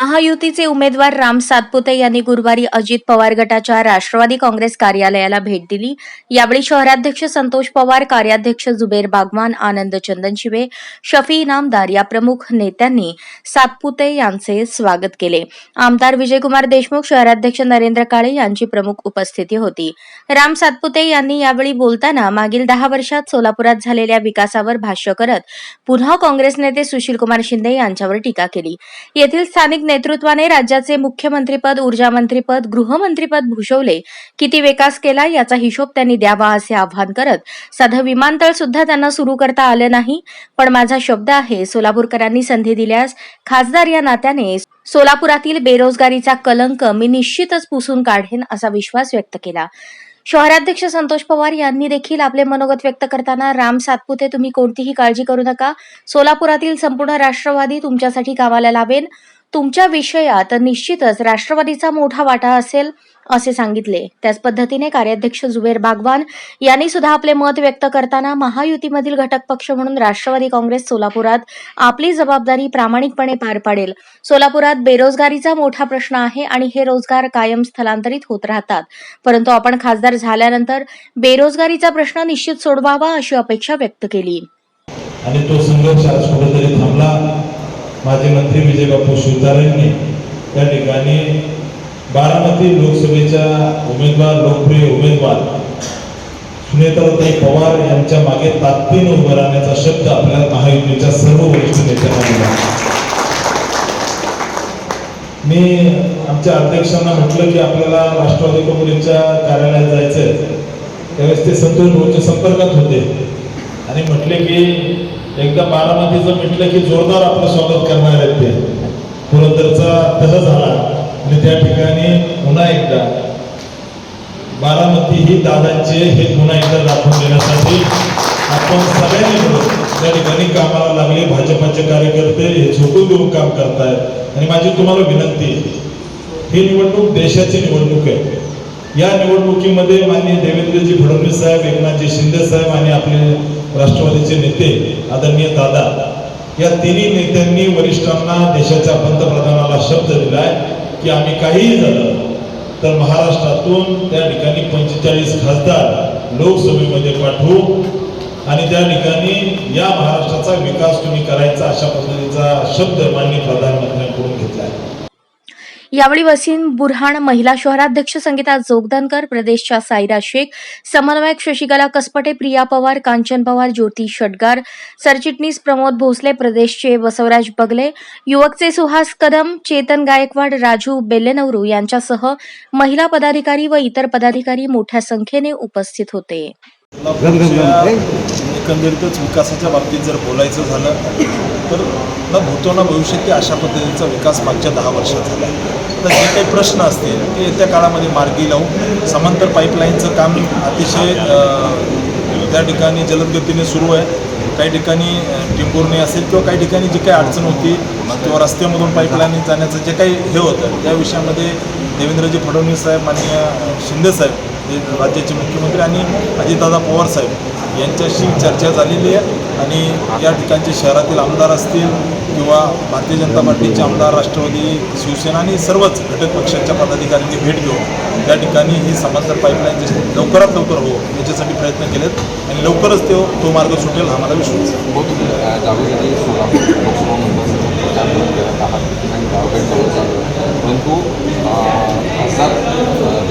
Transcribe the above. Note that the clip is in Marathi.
महायुतीचे उमेदवार राम सातपुते यांनी गुरुवारी अजित पवार गटाच्या राष्ट्रवादी काँग्रेस कार्यालयाला भेट दिली. यावेळी शहराध्यक्ष संतोष पवार कार्याध्यक्ष जुबेर बागवान आनंद चंदनशिवे शफी इनामदार या प्रमुख नेत्यांनी सातपुते यांचे स्वागत केले. आमदार विजयकुमार देशमुख शहराध्यक्ष नरेंद्र काळे यांची प्रमुख उपस्थिती होती. राम सातपुते यांनी यावेळी बोलताना मागील दहा वर्षात सोलापुरात झालेल्या विकासावर भाष्य करत पुन्हा काँग्रेस नेते सुशीलकुमार शिंदे यांच्यावर टीका केली. येथील स्थानिक नेतृत्वाने राज्याचे मुख्यमंत्रीपद ऊर्जा मंत्रीपद गृहमंत्रीपद भूषवले. किती विकास केला याचा हिशोब त्यांनी द्यावा असे आवाहन करत साधं विमानतळ सुद्धा त्यांना सुरू करता आलं नाही. पण माझा शब्द आहे सोलापूरकरांनी संधी दिल्यास खासदार या नात्याने सोलापुरातील बेरोजगारीचा कलंक मी निश्चितच पुसून काढेन असा विश्वास व्यक्त केला. शहराध्यक्ष संतोष पवार यांनी देखील आपले मनोगत व्यक्त करताना राम सातपुते तुम्ही कोणतीही काळजी करू नका. सोलापुरातील संपूर्ण राष्ट्रवादी तुमच्यासाठी कामाला लावेन. तुमच्या विषयात निश्चितच राष्ट्रवादीचा मोठा वाटा असेल असे सांगितले. त्याच पद्धतीने कार्याध्यक्ष जुबेर बागवान यांनी सुद्धा आपले मत व्यक्त करताना महायुतीमधील घटक पक्ष म्हणून राष्ट्रवादी काँग्रेस सोलापुरात आपली जबाबदारी प्रामाणिकपणे पार पाडेल. सोलापुरात बेरोजगारीचा मोठा प्रश्न आहे आणि हे रोजगार कायम स्थलांतरित होत राहतात. परंतु आपण खासदार झाल्यानंतर बेरोजगारीचा प्रश्न निश्चित सोडवावा अशी अपेक्षा व्यक्त केली. आणि तो संघर्ष आज कुठेतरी थांबला. माझे मंत्री विजय बापू शिवतारेंनी त्या ठिकाणी बारामती लोकसभेच्या उमेदवार लोकप्रिय उमेदवार सुनेत्राताई पवार यांच्या मागे ताकदीने उभं राहण्याचा शब्द आपल्या महायुतीच्या सर्व वरिष्ठ नेत्यांना दिला. मी आमच्या अध्यक्षांना म्हटलं की आपल्याला राष्ट्रवादी काँग्रेसच्या कार्यालयात जायचंय. त्यावेळेस ते संतोष भाऊच्या संपर्कात होते. आणि म्हटले की एकदा बारामतीचं म्हटलं की जोरदार आपलं स्वागत करणार आहेत ते. पुरंदरचा तह झाला. आणि त्या ठिकाणी पुन्हा एकदा बारामती ही दादांचे हे पुन्हा एकदा दाखवून देण्यासाठी आपण सगळ्यांनी मिळून त्या ठिकाणी कामाला लागले. भाजपाचे कार्यकर्ते हे झोकून देऊन काम करतायत. आणि माझी तुम्हाला विनंती आहे, ही निवडणूक देशाची निवडणूक आहे. या निवडणुकीमध्ये माननीय देवेंद्रजी फडणवीस साहेब एकनाथजी शिंदे साहेब आणि आपले राष्ट्रवादीचे नेते आदरणीय दादा या तिन्ही नेत्यांनी वरिष्ठांना देशाच्या पंतप्रधानाला शब्द दिलाय की आम्ही काहीही झालं तर महाराष्ट्रातून त्या ठिकाणी पंचेचाळीस खासदार लोकसभेमध्ये पाठवू आणि त्या ठिकाणी या महाराष्ट्राचा विकास तुम्ही करायचा अशा पद्धतीचा शब्द माननीय प्रधानमंत्र्यांकडून घेतला आहे यावेळी वसीम बुरहाण महिला शहराध्यक्ष संगीता जोगदनकर प्रदेशच्या साईरा शेख समन्वयक शशिकला कसपटे प्रिया पवार कांचन पवार ज्योती शटगार सरचिटणीस प्रमोद भोसले प्रदेशचे बसवराज बगले युवकचे सुहास कदम चेतन गायकवाड राजू बेल्लेनवरू यांच्यासह महिला पदाधिकारी व इतर पदाधिकारी मोठ्या संख्येने उपस्थित होते. एकंदरीतच विकासाच्या बाबतीत जर बोलायचं झालं तर न भूतो भविष्यात भविष्यती अशा पद्धतीचा विकास मागच्या दहा वर्षात झाला तर जे काही प्रश्न असतील ते येत्या काळामध्ये मार्गी लावून समांतर पाईपलाईनचं काम अतिशय त्या ठिकाणी जलदगतीने सुरू आहे. काही ठिकाणी अ, टिंबुर्णी असेल किंवा काही ठिकाणी जी काही अडचण होती किंवा रस्त्यामधून पाईपलाईन जाण्याचं जे काही हे होतं त्या विषयामध्ये देवेंद्रजी फडणवीस साहेब माननीय शिंदे साहेब हे राज्याचे मुख्यमंत्री आणि अजितदादा पवार साहेब यांच्याशी चर्चा झालेली आहे आणि या ठिकाणचे शहरातील आमदार असतील किंवा भारतीय जनता पार्टीचे आमदार राष्ट्रवादी शिवसेना आणि सर्वच घटक पक्षांच्या पदाधिकाऱ्यांनी भेट घेऊन त्या ठिकाणी ही समांतर पाईपलाईन जशी लवकरात लवकर हो याच्यासाठी प्रयत्न केलेत आणि लवकरच तो तो मार्ग सुटेल हा मला विश्वास हो आहे परंतु